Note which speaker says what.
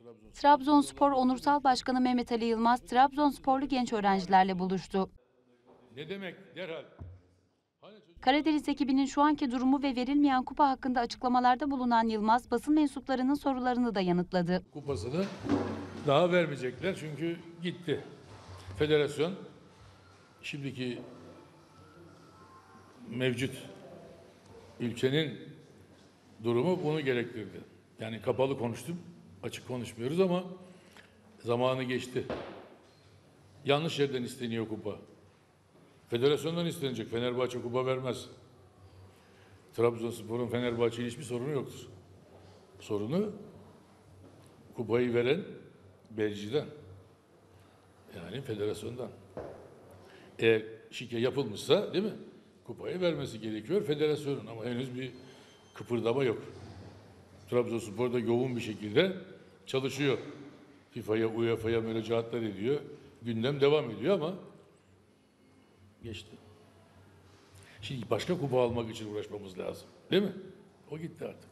Speaker 1: Trabzon
Speaker 2: Trabzonspor Onursal Başkanı Mehmet Ali Yılmaz, Trabzonsporlu genç öğrencilerle buluştu.
Speaker 1: ne demek derhal? Hani
Speaker 2: Karadeniz ekibinin şu anki durumu ve verilmeyen kupa hakkında açıklamalarda bulunan Yılmaz, basın mensuplarının sorularını da yanıtladı.
Speaker 1: kupasını daha vermeyecekler çünkü gitti. Federasyon şimdiki mevcut ülkenin durumu bunu gerektirdi. Yani kapalı konuştum, açık konuşmuyoruz ama zamanı geçti. Yanlış yerden isteniyor kupa. Federasyondan istenecek. Fenerbahçe kupa vermez. Trabzonspor'un Fenerbahçe ile hiçbir sorunu yoktur. Sorunu kupayı veren Belci'den. Yani federasyondan. Eğer şike yapılmışsa değil mi? Kupayı vermesi gerekiyor federasyonun ama henüz bir kıpırdama yok. Trabzonspor da yoğun bir şekilde çalışıyor. FIFA'ya, UEFA'ya müracaatlar ediyor. Gündem devam ediyor ama geçti. Şimdi başka kupa almak için uğraşmamız lazım. Değil mi? O gitti artık.